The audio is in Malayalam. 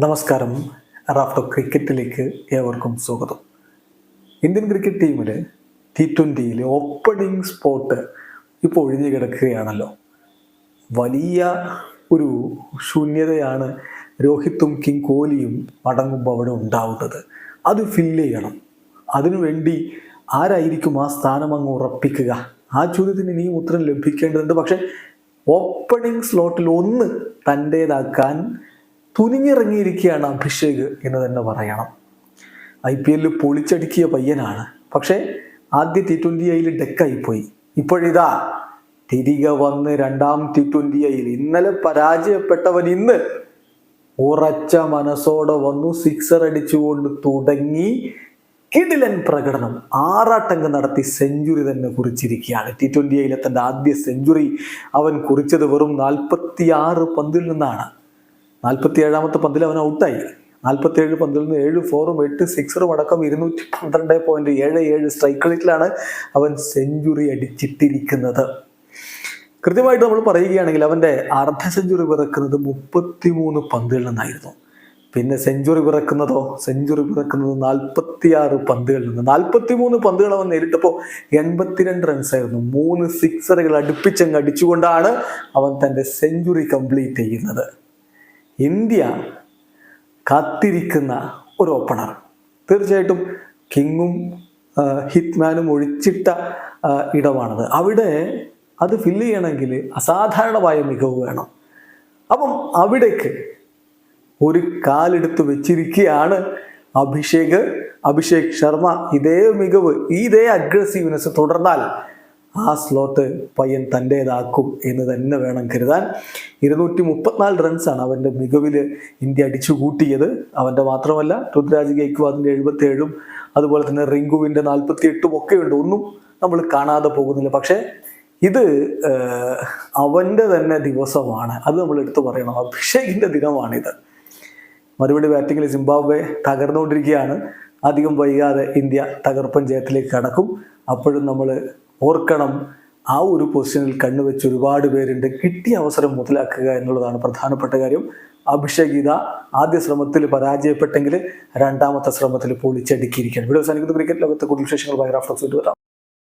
നമസ്കാരം. റാഫ്റ്റർ ക്രിക്കറ്റിലേക്ക് ഏവർക്കും സ്വാഗതം. ഇന്ത്യൻ ക്രിക്കറ്റ് ടീമിൽ ടി ട്വന്റിയിൽ ഓപ്പണിംഗ് സ്പോട്ട് ഇപ്പോൾ ഒഴിഞ്ഞു കിടക്കുകയാണല്ലോ. വലിയ ഒരു ശൂന്യതയാണ് രോഹിത്തും കിങ് കോഹ്ലിയും മടങ്ങുമ്പോൾ അവിടെ ഉണ്ടാവുന്നത്. അത് ഫില്ല് ചെയ്യണം. അതിനുവേണ്ടി ആരായിരിക്കും ആ സ്ഥാനം അങ്ങ് ഉറപ്പിക്കുക? ആ ചോദ്യത്തിന് ഇനിയും ഉത്തരം ലഭിക്കേണ്ടതുണ്ട്. പക്ഷേ ഓപ്പണിംഗ് സ്ലോട്ടിൽ ഒന്ന് തന്റേതാക്കാൻ തുനിഞ്ഞിറങ്ങിയിരിക്കുകയാണ് അഭിഷേക് എന്ന് തന്നെ പറയണം. ഐ പി എല്ലിൽ പൊളിച്ചടുക്കിയ പയ്യനാണ്. പക്ഷേ ആദ്യ ടി ട്വന്റി ഐയിൽ ഡെക്കായിപ്പോയി. ഇപ്പോഴിതാ തിരികെ വന്ന് രണ്ടാം ടി ട്വന്റി ഐയിൽ ഇന്നലെ പരാജയപ്പെട്ടവൻ ഇന്ന് ഉറച്ച മനസ്സോടെ വന്നു സിക്സർ അടിച്ചുകൊണ്ട് തുടങ്ങി കിടിലൻ പ്രകടനം. ആറാട്ടങ്ക് നടത്തി സെഞ്ചുറി തന്നെ കുറിച്ചിരിക്കുകയാണ്. ടി ട്വന്റി ഐയിലെ തന്റെ ആദ്യ സെഞ്ചുറി അവൻ കുറിച്ചത് വെറും നാൽപ്പത്തി ആറ് പന്തിൽ നിന്നാണ്. നാൽപ്പത്തി ഏഴാമത്തെ പന്തിൽ അവൻ ഔട്ടായി. നാൽപ്പത്തി ഏഴ് പന്തിൽ നിന്ന് ഏഴ് ഫോറും എട്ട് സിക്സറും അടക്കം ഇരുന്നൂറ്റി പന്ത്രണ്ട് പോയിന്റ് ഏഴ് ഏഴ് സ്ട്രൈക്ക് റേറ്റിലാണ് അവൻ സെഞ്ചുറി അടിച്ചിട്ടിരിക്കുന്നത്. കൃത്യമായിട്ട് നമ്മൾ പറയുകയാണെങ്കിൽ അവന്റെ അർദ്ധ സെഞ്ചുറി പിറക്കുന്നത് മുപ്പത്തിമൂന്ന് പന്തുകളിൽ നിന്നായിരുന്നു. പിന്നെ സെഞ്ചുറി പിറക്കുന്നതോ? സെഞ്ചുറി പിറക്കുന്നത് നാൽപ്പത്തിയാറ് പന്തുകളിൽ നിന്ന്. നാൽപ്പത്തിമൂന്ന് പന്തുകൾ അവൻ നേരിട്ടപ്പോൾ എൺപത്തിരണ്ട് റൺസായിരുന്നു മൂന്ന് സിക്സറുകൾ അടുപ്പിച്ചങ്ങ് അടിച്ചുകൊണ്ടാണ് അവൻ തന്റെ സെഞ്ചുറി കംപ്ലീറ്റ് ചെയ്യുന്നത്. ഇന്ത്യ കാത്തിരിക്കുന്ന ഒരു ഓപ്പണർ തീർച്ചയായിട്ടും കിങ്ങും ഹിറ്റ്മാനും ഒഴിച്ചിട്ട ഇടമാണത്. അവിടെ അത് ഫില്ല് ചെയ്യണമെങ്കിൽ അസാധാരണമായ മികവ് വേണം. അപ്പം അവിടേക്ക് ഒരു കാലെടുത്ത് വെച്ചിരിക്കുകയാണ് അഭിഷേക്. അഭിഷേക് ശർമ്മ ഇതേ മികവ് ഇതേ അഗ്രസീവ്നെസ് തുടർന്നാൽ ആ സ്ലോട്ട് പയ്യൻ തന്റേതാക്കും എന്ന് തന്നെ വേണം കരുതാൻ. ഇരുന്നൂറ്റി മുപ്പത്തിനാല് റൺസാണ് അവന്റെ മികവിൽ ഇന്ത്യ അടിച്ചു കൂട്ടിയത്. അവന്റെ മാത്രമല്ല രുദ്രാജ് ഗെയ്ക്വാദിന്റെ എഴുപത്തേഴും അതുപോലെ തന്നെ റിങ്കുവിന്റെ നാൽപ്പത്തി എട്ടും ഒക്കെ ഉണ്ട് ഒന്നും നമ്മൾ കാണാതെ പോകുന്നില്ല. പക്ഷേ ഇത് അവന്റെ തന്നെ ദിവസമാണ്. അത് നമ്മൾ എടുത്തു പറയണം. അഭിഷേകിന്റെ ദിനമാണിത്. മറുപടി ബാറ്റിങ്ങിൽ സിംബാബ്വെ തകർന്നുകൊണ്ടിരിക്കുകയാണ്. അധികം വൈകാതെ ഇന്ത്യ തകർപ്പൻ ജയത്തിലേക്ക് കടക്കും. അപ്പോഴും നമ്മൾ ഓർക്കണം ആ ഒരു പൊസിഷനിൽ കണ്ണുവെച്ച് ഒരുപാട് പേരുണ്ട്. കിട്ടിയ അവസരം മുതലാക്കുക എന്നുള്ളതാണ് പ്രധാനപ്പെട്ട കാര്യം. അഭിഷേക് ഗീത ആദ്യ ശ്രമത്തിൽ പരാജയപ്പെട്ടെങ്കിൽ രണ്ടാമത്തെ ശ്രമത്തിൽ പൊളിച്ചടുക്കിയിരിക്കുകയാണ്. ഇവിടെ അവസാനിക്കുന്ന. ക്രിക്കറ്റ് ലോകത്തെ കൂടുതൽ വിശേഷങ്ങൾ ബൈറാഫ്ലക്സ് വരാം.